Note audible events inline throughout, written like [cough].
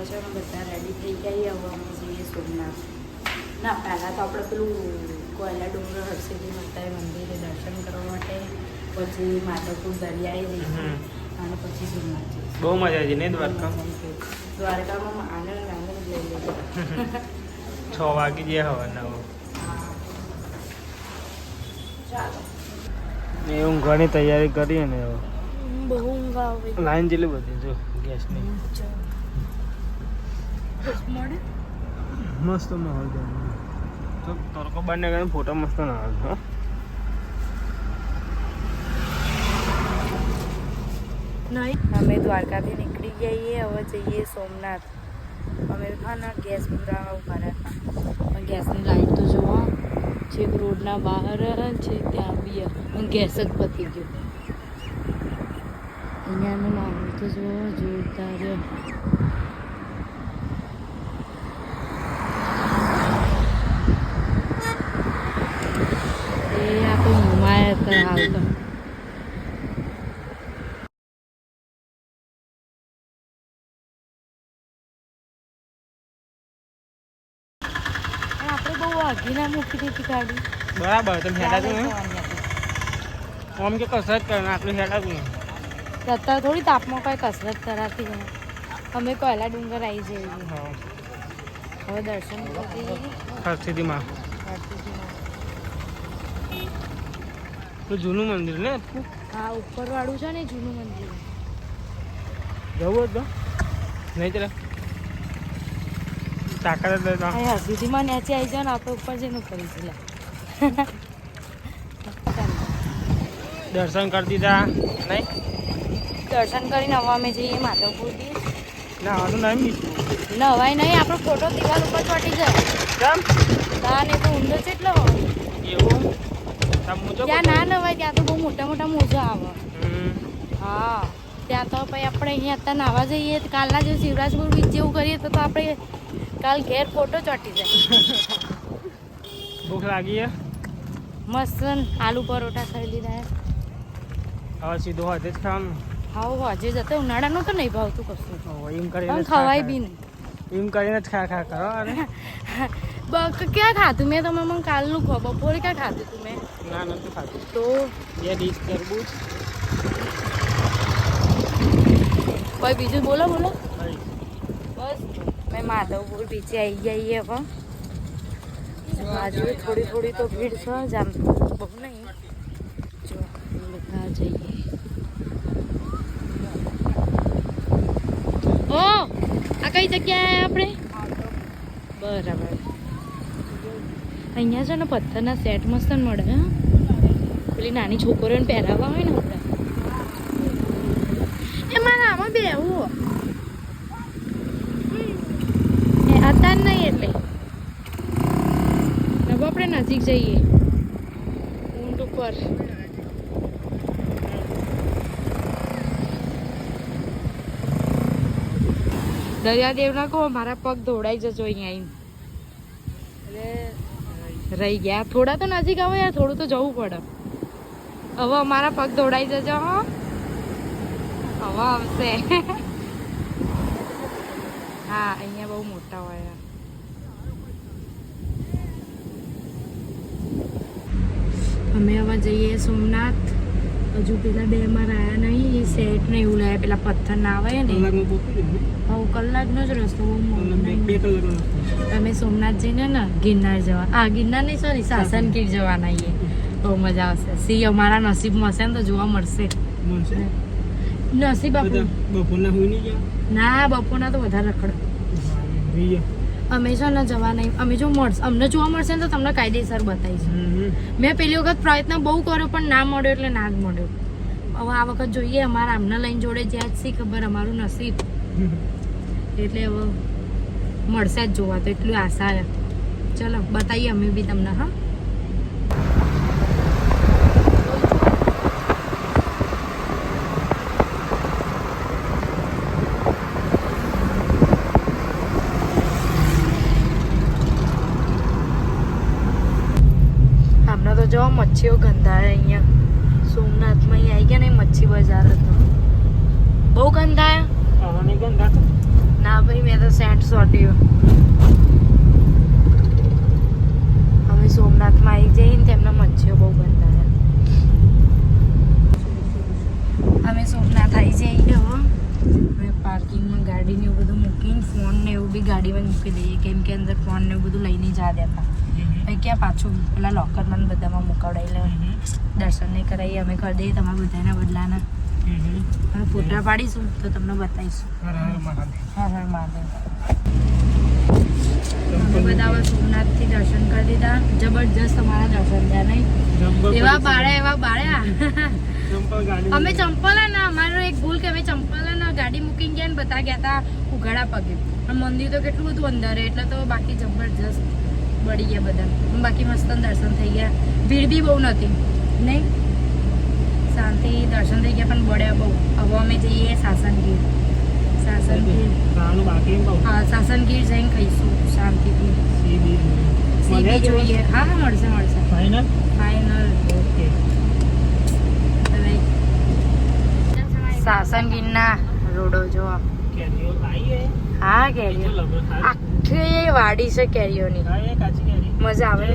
તો છે ને બધા રેડી થઈ ગયા હવે અમે જઈએ સોમનાથ. ના પહેલાં તો આપણે પેલું કોયલા ડુંગર હરસિદ્ધિ માતાએ મંદિરે દર્શન કરવા માટે પછી માધવપુર દરિયાએ જઈશું અને પછી સોમનાથ જઈશું બહુ મજા આવી નહીં દ્વારકા? દ્વારકામાં આનંદ આનંદ લઈ લીધો છ વાગી ગયા હવે. ચાલો. ઘણી ઊંઘવાની તૈયારી કરીએ ને હવે. બહુ ઊંઘ આવે. લાઈન જેટલી બધી જો ગેસની. મસ્ત માહોલ તો તડકો બંને કરીને ફોટો મસ્ત ના આવે હા. નહીં? અમે દ્વારકાથી નીકળી જઈએ હવે જઈએ સોમનાથ. અમે હા ગેસ પુરાવા ઊભા રહ્યા ગેસની લાઈટ તો જુઓ. છેક રોડના બહાર છે ત્યાં બી ગેસ જ પતી ગયો. અહીંયાનું માહોલ તો જુઓ જોરદાર એ આપણે ઊંઘમાં હતા હાલ તો અને આપણે બહુ આગી ના મૂકી દીધી ગાડી. બરાબર તમે હેડા તું ઓમ કે કસરત કરે ને આટલું હેડા તું હતી. અત્યારે થોડી તાપમાં કઈ કસરત કરાતી હોય. અમે કોયલા ડુંગર આવી જઈએ. હા. હવે દર્શન હરસિદ્ધિમાં. તો જૂનું મંદિર ને? હા ઉપર વાળું છે ને જૂનું મંદિર. જવું હતું નહીં ચલે તાકાત જ નહીં તો. અહીં હસીધીમાં નેચે આવી જાવ ને આપણે ઉપર જઈને કરી દીધા દર્શન કરી દીધા નહીં? દર્શન કરીને હવે અમે જઈએ માધવપુરથી. ના આનું નહીં નવાય નહીં આપણો ફોટો દિવાલ ઉપર ચોટી જાય. કેમ? ના ને તો ઊંડો છે એટલો એવું? ત્યાં ના નવાય ત્યાં તો બહુ મોટા મોટા મોજા આવે. હા ત્યાં તો પછી આપણે અહીંયા અત્યારે નાવા જઈએ તો કાલના જો શિવરાજપુર બીચ જેવું કરીએ તો તો આપણે કાલ ઘેર ફોટો ચોટી જાય. ભૂખ લાગી મસ્ત આલુ પરોઠા ખાઈ લીધા હવે સીધું હાથે જ ખાવાનું. હાવ હજે જતો ઉનાળાનું તો નહીં ભાવતું કશું. એમ કરીને ખવાય બી નહીં. એમ કરીને જ ખા ખા કરો અરે [laughs] ક્યાં ખાધું મેં તમે મને કાલનું ખો બપોરે ક્યાં ખાધું તું મેં? ના નથી ખાધું. તો? બે ડીશ તરબૂચ કોઈ બીજું? બોલો બોલો. બસ. મેં માધવપુર બીચે આવી જઈએ હવે. બાજુ થોડી થોડી તો ભીડ છે, જ આમ બહુ નહીં. જો, બધા જઈએ. ઓ, આ કઈ જગ્યાએ આપણે? બરાબર. અહીંયા છે ને પથ્થરના સેટ મસ્ત મળે પેલી નાની છોકરીઓને પહેરાવવા હોય ને આપણે એ મારા આમાં બેવું એ અત્યારે નહીં એટલે હવે આપણે નજીક જઈએ. ઊંટ ઉપર. દરિયાદેવના કહો મારા પગ ધોડાઈ જજો અહીંયા આવીને. રહી ગયા. થોડા તો નજીક આવો યાર થોડું તો જવું પડે. હવે અમારા પગ ધોડાઈ જજો હો. હવે આવશે. [laughs] હા અહીંયા બહુ મોટા હોય અમે હવે જઈએ સોમનાથ. હજુ પેલા ડેમમાં રહ્યા નહીં એ સેટ ને એવું લાયા પેલા પથ્થર ના આવે ને. હવે કલાકનો જ રસ્તો બે- બે. અમે સોમનાથ જઈને ને ગિરનાર જવા. આ ગિરનાર નહીં સોરી સાસન ગીર. જવાના એ બહુ મજા આવશે. સિંહ અમારા નસીબ મળશે ને તો જોવા મળશે. નસીબ બપોરના નહીં ના બપોરના તો વધારે રખડ. અમે છે ને જવા નહીં. અમે જો મળશે અમને જોવા મળશે ને તો તમને કાયદેસર બતાવીશું. મેં પેલી વખત પ્રયત્ન બહુ કર્યો, પણ ના મળ્યો એટલે ના જ મળ્યો. હવે આ વખત જોઈએ, અમારા આમને લઈને જોડે જ્યાં જ શી ખબર, અમારું નસીબ. એટલે હવે મળશે જ જોવા, તો એટલું આશા ચલો બતાવીએ અમે બી તમને, હા હમણાં તો જો મચ્છીઓ ગંધાય અહીંયા. સોમનાથમાં અહીં આવી ગયા ને મચ્છી બજાર હતો. બહુ ગંધાયા. ના ભાઈ મેં તો સેન્ટ સોટ્યો. અમે સોમનાથમાં આવી જઈએ ને તેમના મચ્છીઓ બહુ બનતા અમે સોમનાથ આવી જઈએ હવે પાર્કિંગમાં ગાડીને એવું બધું મૂકીને ફોન ને એવું બી ગાડીમાં મૂકી દઈએ. કેમ કે અંદર ફોન ને એવું બધું લઈને જા દેતા. પછી ક્યાં પાછું પેલા લોકરમાં બધામાં મુકાવડાવી દર્શન નહીં કરાવીએ અમે કરી દઈએ તમારા બધાના બદલાના. અમે ફોટા પાડીશું તો તમને બતાવીશું. હર હર મહાદેવ. અમે બધા સોમનાથથી દર્શન કરી દીધા. જબરજસ્ત અમારા દર્શન થયા નહીં. એવા બાળ્યા એવા બાળ્યા અમે ચંપલ ના અમારો એક ભૂલ કે અમે ચંપલ ના ગાડી મૂકીને ગયા ને બધા ગયા હતા ઉઘાડા પગે. પણ મંદિર તો કેટલું બધું અંદર એટલે તો બાકી જબરજસ્ત. બળી ગયા બધા બાકી મસ્ત દર્શન થઈ ગયા. ભીડ બી બહુ નથી નહીં શાંતિ દર્શન થઈ ગયા પણ બળ્યા બહુ હવે અમે જઈએ સાસનગીર સાસનગીર ખાવાનું બાકી એમ કહું હા સાસનગીર જઈને ખાઈશું શાંતિથી સીધી સીધી જોઈએ હા હા મળશે મળશે ફાઈનલ ફાઇનલ ઓકે સાસનગીરના રોડો જો કેરીઓ લાવી હે કેરીઓ. આખી વાડી છે કેરીઓની. મજા આવે.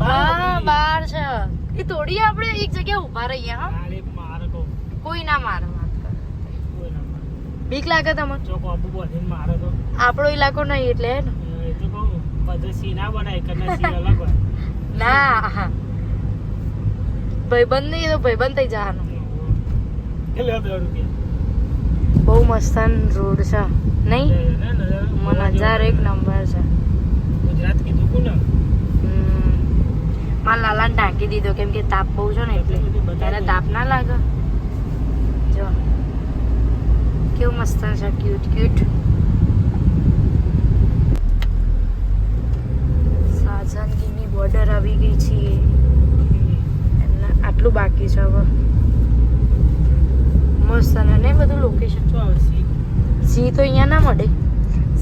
હા બાર છે. એ તોડી આપણે એક જગ્યાએ ઊભા રહીએ હા. કોઈ ના મારે. બીક લાગે તમને? આપણો ઇલાકો નહીં એટલે ને? [laughs] ભાઈબંધ નહીં તો ભાઈબંધ થઈ જવાનું. બહુ મસ્ત રોડ છે. નહીં? મને નજારો એક નંબર છે. ગુજરાત કીધું કોને મારા લાલાને ઢાંકી દીધો કેમ કે તાપ બહુ છે ને એટલે એને તાપ ના લાગે. જો. કેવું મસ્ત છે ક્યુટ ક્યુટ. સાજનગીની બોર્ડર આવી ગઈ છે. એમને આટલું બાકી છે હવે. મસ્ત અને બધું લોકેશન શું આવે? સી સી તો અહીંયા ના મળે.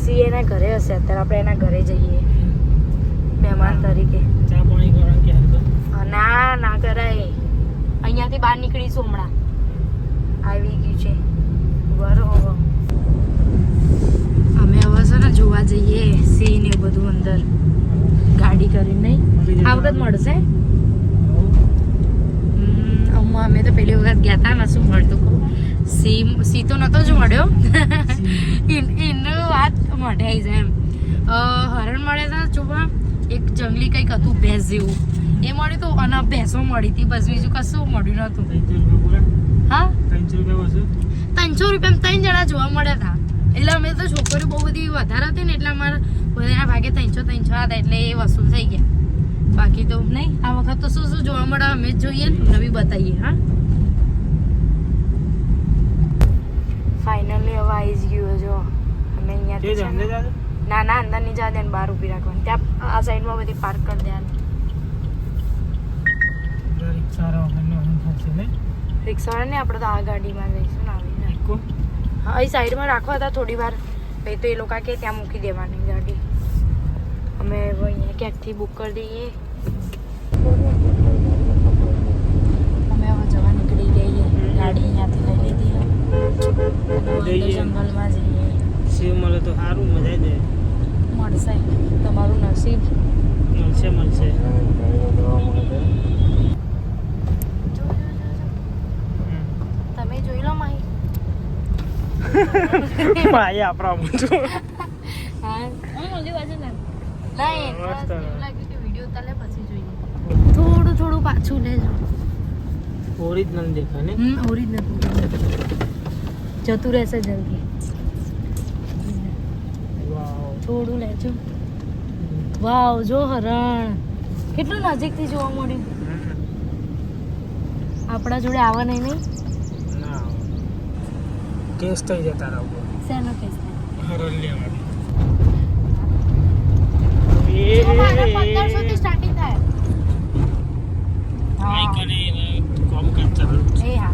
સી એના ઘરે હશે અત્યારે આપણે એના ઘરે જઈએ. મહેમાન તરીકે. ચા પાણી ગરમ ક્યારે ના ના કરાય. અહીંયાથી બહાર નીકળીશું હમણાં. આવી ગયું છે. બરોબર અમે હવે છે ને જોવા જઈએ સિંહ ને બધું અંદર. ગાડી કરીને નહીં. આ વખત મળશે? અમે તો પહેલી વખત ગયા હતા ને શું મળતું કહું સિંહ સી તો નહોતો જ મળ્યો. એન- વાત મોઢે આવી જાય એમ. હરણ મળે છે જોવા. એક જંગલી કંઈક હતું ભેંસ જેવું. એ મળ્યું હતું અને ભેંસો મળી હતી. બસ બીજું કશું મળ્યું પૂરા હા? ત્રણસો રૂપિયા ત્રણસો રૂપિયા ત્રણ જણા જોવા મળ્યા હતા એટલે અમે તો છોકરીઓ બહુ બધી વધારે હતી ને એટલે અમારે બધાના ભાગે ત્રણસો ત્રણસો હતા એટલે એ વસૂલ થઈ ગયા. બાકી તો નહીં. આ વખત તો શું શું જોવા મળે અમે જ જોઈએ ને. તમને બી બતાવીએ હા ફાઇનલી હવે આવી જ ગયું જો અમે તે અહીંયાથી છે અંદર ને-? ના અંદર નહીં જવા દે ને બહાર ઊભી રાખવાની. ત્યાં આ સાઈડમાં બધી પાર્ક કરી દેવાની. રિક્ષાવાળા ને આપણે તો આ ગાડીમાં જઈશું ને આવી હા એ સાઈડમાં રાખવા હતા થોડી વાર. પછી તો એ લોકો કે ત્યાં મૂકી દેવાની ગાડી. અમે અહીંયા ક્યાંકથી બુક કરી દઈએ? અમે હવે જવા નીકળી ગઈએ ગાડી અહીંયાથી લઈ લીધી. જંગલમાં જઈએ. સેવ મળે તો સારું મજા જ મળશે. તમારું નસીબ. મળશે મળશે. તમે જોઈ લો માહી. [laughs] ભાઈ આપણા બધું હા. થોડું થોડું પાછું લેજો. ઓરિજિનલ દેખાય ને? ઓરિજિનલ. જતું રહેશે જલ્દી વાવ થોડું લેજો વાવ જો હરણ. કેટલું નજીકથી જોવા મળ્યું? આપણા જોડે આવા નહીં નહીં? ના. કેસ થઈ જતા રહો શેનો કેસ હરણ લેવાનું સ્ટાર્ટિંગ થાય. આઈ કોમ કાજ એ હા.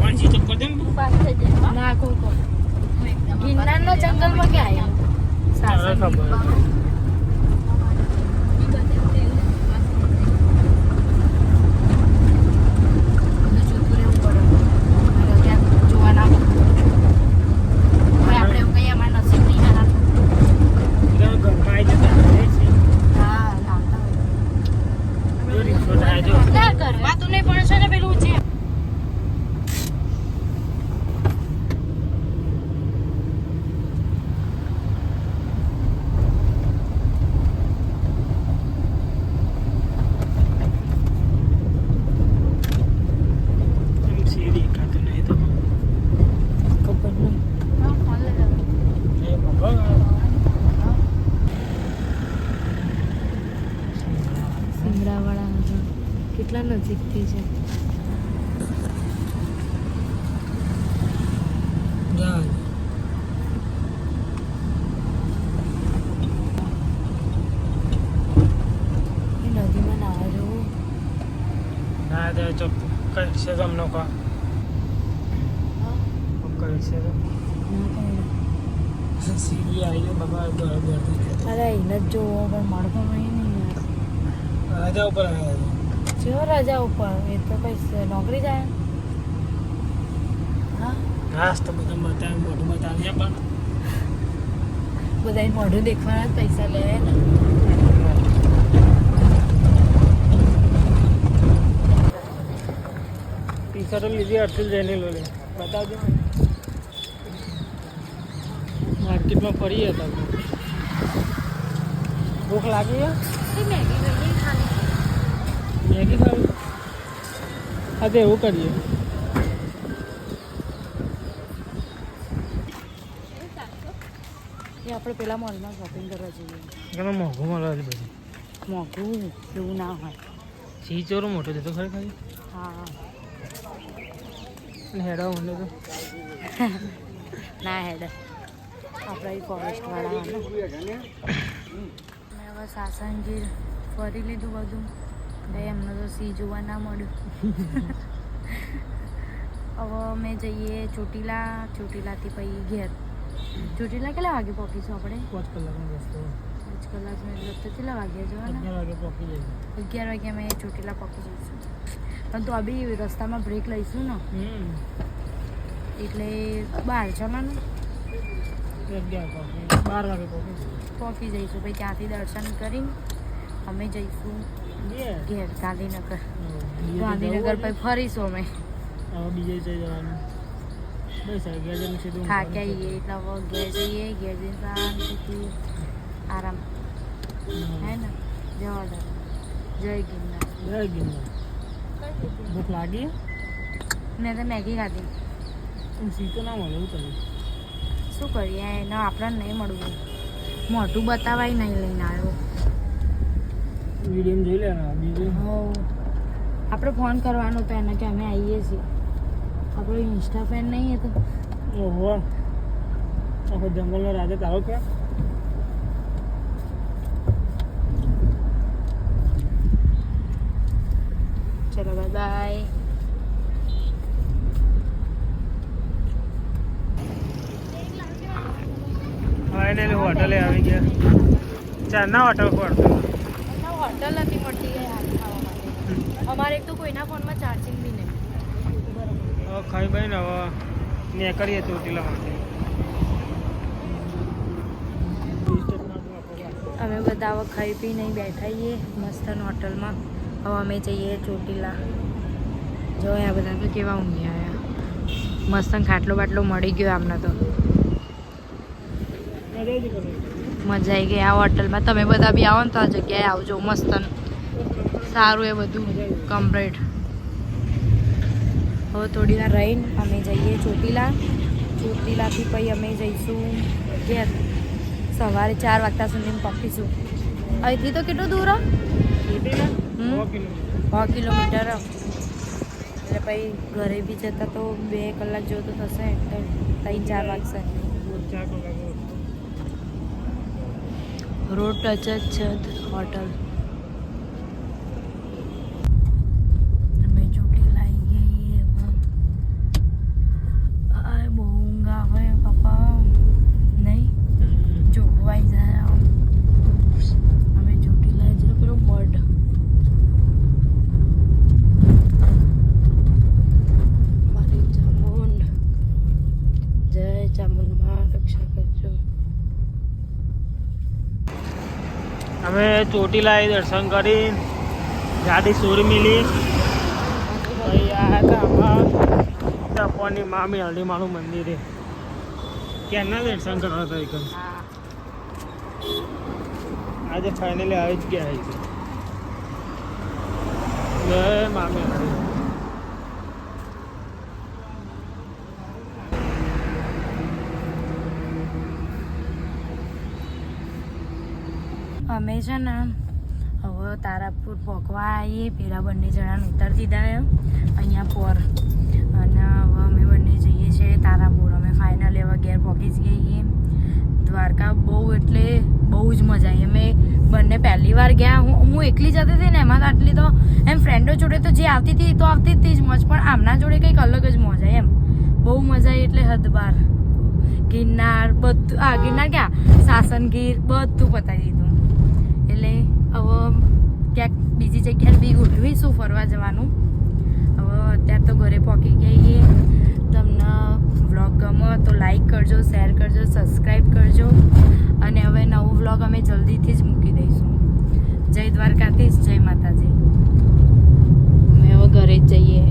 વાંચી તો કદમ ના. કોણ ગિરનારના જંગલમાં ક્યાં આવ્યા સાસણ ખબર બધું જોતું રહેવું પડે ક્યાંક જોવા ના મળે નજીકથી છે એ નદીમાં નાવા જવું ના તે કઈ છે તમને કો કઈ છે. સીડી આવી બાબા બરાબર અરે એને જ પણ મળતો નહીં રાજા ઉપર જો રાજા ઉપર? એ તો કઈ નોકરી જાય? હા? ઘાસ તો બધા બતાવે મોઢું બતાવ્યા પણ. બધા મોઢું દેખવાના જ પૈસા લે ને. શર્ટ લીધી જઈને લો લે બતાવજો. માર્કેટમાં ફરીએ હતા. ભૂખ લાગી છે મેગી મેગી ખાલી મેગી ખાવી. હા તો એવું કરીએ. એ આપણે પેલા મોલમાં શોપિંગ કરવા જઈએ. એમાં મોંઘું મળે છે બધું? મોંઘું એવું ના હોય. ચીચોરો મોટો જતો ખરે ખરી ખાલી? હા. હેડા હું તો ના હેડો. આપણે ફોરેસ્ટવાળા મેં હવે સાસણગીર ફરી લીધું બધું. ભાઈ એમને તો સી જોવા ના મળ્યું. હવે અમે જઈએ ચોટીલા. ચોટીલાથી પછી ઘેર. ચોટીલા કેટલા વાગે પહોંચીશું આપણે? પાંચ કલાકનો રસ્તો. પાંચ કલાકનો એટલે કેટલા વાગ્યા જવાના? અગિયાર વાગે પહોંચી અગિયાર વાગે અમે ચોટીલા પહોંચી જઈશું. પણ તો અભી બી રસ્તામાં બ્રેક લઈશું ને. એટલે બહાર જવાનું. બાર વાગે પહોંચી જઈશું. પછી ત્યાંથી દર્શન કરીને અમે જઈશું ઘેર? ગાંધીનગર. ગાંધીનગર પછી ફરીશું અમે. બીજે જઈ જવાનું. થાક્યા એટલે હવે ઘેર જઈએ ઘેર જઈને શાંતિથી આરામ. હે ને? જવા દે જય ગિરનાર. જય ગિરનાર. ભૂખ લાગી મેં તો મેગી ખાધી સી તો ના મળે તમે શું કરીએ? એના આપણને નહીં મળવું. મોટું બતાવાય નહીં લઈને આવ્યો. વીડિયો જોઈ લેના બીજું? હો આપણે ફોન કરવાનો તો એને કે અમે આવીએ છીએ. આપણો ઇન્સ્ટા ફેન નહીં હતો ઓહો. આખો જંગલનો રાજા તારો કે ચલો બાય. ફાઇનલી હોટલે આવી ગયા. ચારના હોટલ પર. હોટલ નથી મળતી અમારે તો કોઈના ફોનમાં ચાર્જિંગ બી નહીં. ખાઈ ભાઈ ને હવે. ને કરીએ ચોટીલામાંથી અમે બધા ખાઈ પી નહીં બેઠાઈએ મસ્ત હોટલમાં. હવે અમે જઈએ ચોટીલા. જો આ બધા તો કેવા ઊંઘી આવ્યા. મસ્ત ખાટલો બાટલો મળી ગયો આમને તો. મજા આવી ગઈ આ હોટલમાં. તમે બધા બી આવો ને તો આ જગ્યાએ આવજો મસ્ત સારું એ બધું કમ્પ્લીટ હવે થોડી વાર રહીને અમે જઈએ ચોટીલા. ચોટીલાથી પછી અમે જઈશું ઘેર સવારે ચાર વાગતા સુધી પહોંચીશું અહીંથી તો કેટલું દૂર હે? કિલોમીટર. એટલે પછી ઘરે બી જતા તો બે કલાક જેવું તો થશે એટલે ત્રણ ચાર વાગશે. રોડ ટચ જ છે હોટલ અમે ચોટીલા આવી ગઈએ હવે આ બહુ ઊંઘ આવે પપ્પા નહીં જોગવાઈ જાય આમ અમે ચોટીલા છે પેલો મઢ મારી ચામુંડ જય ચામુંડમાં રક્ષા કરજો અમે ચોટીલા એ દર્શન કરી ગાડી સૂર મિલી. પછી આ હતા તપોની મામી હળીમાનું મંદિરે. ક્યાંના દર્શન કરવા હતા એક આજે ફાઇનલી આવી જ ગયા છે. મામી હળી અમે છે ને હવે તારાપુર પહોંચવા આવીએ. પેલા બંને જણાને ઉતાર દીધા અહીંયા પર. અને હવે અમે બંને જઈએ છીએ તારાપુર. અમે ફાઇનલ એવા ઘેર પહોંચી જ ગઈએ. દ્વારકા બહુ એટલે બહુ જ મજા આવી. અમે બંને પહેલી વાર ગયા. હું હું એકલી જતી હતી ને એમાં તો આટલી તો એમ ફ્રેન્ડો જોડે તો જે આવતી હતી તો આવતી હતી જ મજ. પણ આમના જોડે કંઈક અલગ જ મજા એમ. બહુ મજા આવી એટલે હદબાર. ગિરનાર બધું, આ ગિરનાર ક્યાં? સાસનગીર બધું પતાવી દીધું. એટલે હવે ક્યાંક બીજી જગ્યાએ બી ગોઠવીશું ફરવા જવાનું. હવે અત્યારે તો ઘરે પહોંચી ગઈએ તમને વ્લોગ ગમો તો લાઈક કરજો શેર કરજો સબસ્ક્રાઈબ કરજો. અને હવે નવું વ્લોગ અમે જલ્દીથી જ મૂકી દઈશું. જય દ્વારકાધીશ, જય માતાજી. અમે હવે ઘરે જ જઈએ.